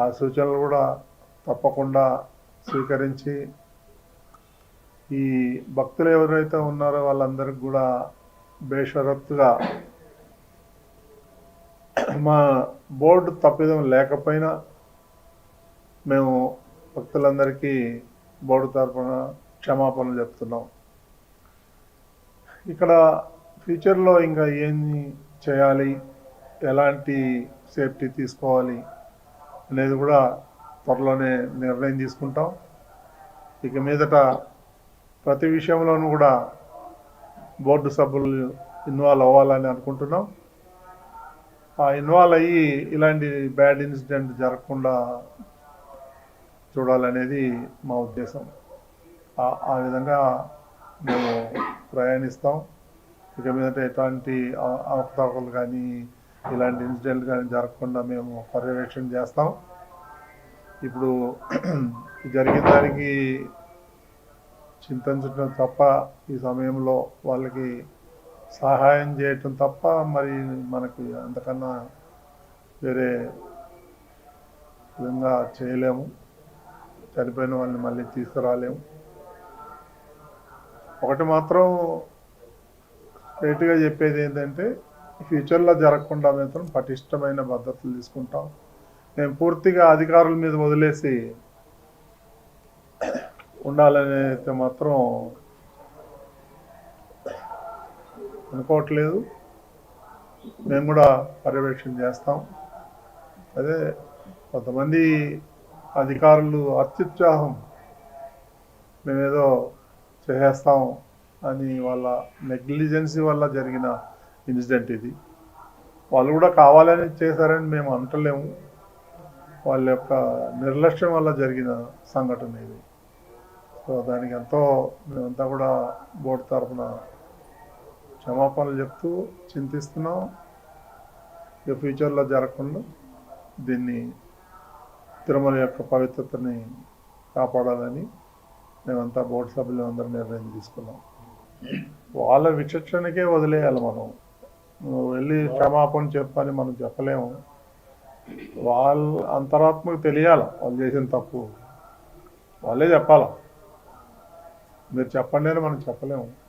ఆ సూచనలు కూడా తప్పకుండా స్వీకరించి ఈ భక్తులు ఎవరైతే ఉన్నారో వాళ్ళందరికీ కూడా బేషరత్తుగా మా బోర్డు తప్పిదం లేకపోయినా మేము భక్తులందరికీ బోర్డు తరఫున క్షమాపణలు చెప్తున్నాం. ఇక్కడ ఫ్యూచర్లో ఇంకా ఏమి చేయాలి? ఎలాంటి సేఫ్టీ తీసుకోవాలి? అనేది కూడా త్వరలోనే నిర్ణయం తీసుకుంటాం. ఇక మీదట ప్రతి విషయంలోనూ కూడా బోర్డు సభ్యులు ఇన్వాల్వ్ అవ్వాలని అనుకుంటున్నాం. ఆ ఇన్వాల్వ్ అయ్యి ఇలాంటి బ్యాడ్ ఇన్సిడెంట్ జరగకుండా చూడాలనేది మా ఉద్దేశం. ఆ- విధంగా మేము ప్రయాణిస్తాం. ఇక మీదట ఎటువంటి అవ- అవకతవకలు కానీ ఇలాంటి ఇన్సిడెంట్ కానీ జరగకుండా మేము పర్యవేక్షణ చేస్తాం. ఇప్పుడు జరిగిన దానికి చింతించడం తప్ప ఈ సమయంలో వాళ్ళకి సహాయం చేయటం తప్ప మరి మనకి అంతకన్నా వేరే విధంగా చేయలేము. చనిపోయిన వాళ్ళని మళ్ళీ తీసుకురాలేము. ఒకటి మాత్రం స్ట్రైట్గా చెప్పేది ఏంటంటే ఫ్యూచర్లో జరగకుండా మాత్రం పటిష్టమైన భద్రతలు తీసుకుంటాం. మేము పూర్తిగా అధికారుల మీద వదిలేసి ఉండాలని అయితే మాత్రం అనుకోవట్లేదు. మేము కూడా పర్యవేక్షణ చేస్తాం. అదే కొంతమంది అధికారులు అత్యుత్సాహం మేమేదో చేసేస్తాం అని వాళ్ళ నెగ్లిజెన్సీ వల్ల జరిగిన ఇన్సిడెంట్ ఇది. వాళ్ళు కూడా కావాలని చేశారని మేము అంటలేము. వాళ్ళ యొక్క నిర్లక్ష్యం వల్ల జరిగిన సంఘటన ఇది. సో దానికి ఎంతో మేమంతా కూడా బోర్డు తరఫున క్షమాపణలు చెప్తూ చింతిస్తున్నాం. ఇక ఫ్యూచర్లో జరగకుండా దీన్ని తిరుమల యొక్క పవిత్రతని కాపాడాలని మేమంతా బోర్డు సభ్యులు అందరూ నిర్ణయం తీసుకున్నాం. వాళ్ళ విచక్షణకే వదిలేయాలి మనం. నువ్వు వెళ్ళి క్షమాపణ చెప్పని మనం చెప్పలేము. వాళ్ళ అంతరాత్మకు తెలియాల వాళ్ళు చేసిన తప్పు. వాళ్ళే చెప్పాల. మీరు చెప్పండి అని మనం చెప్పలేము.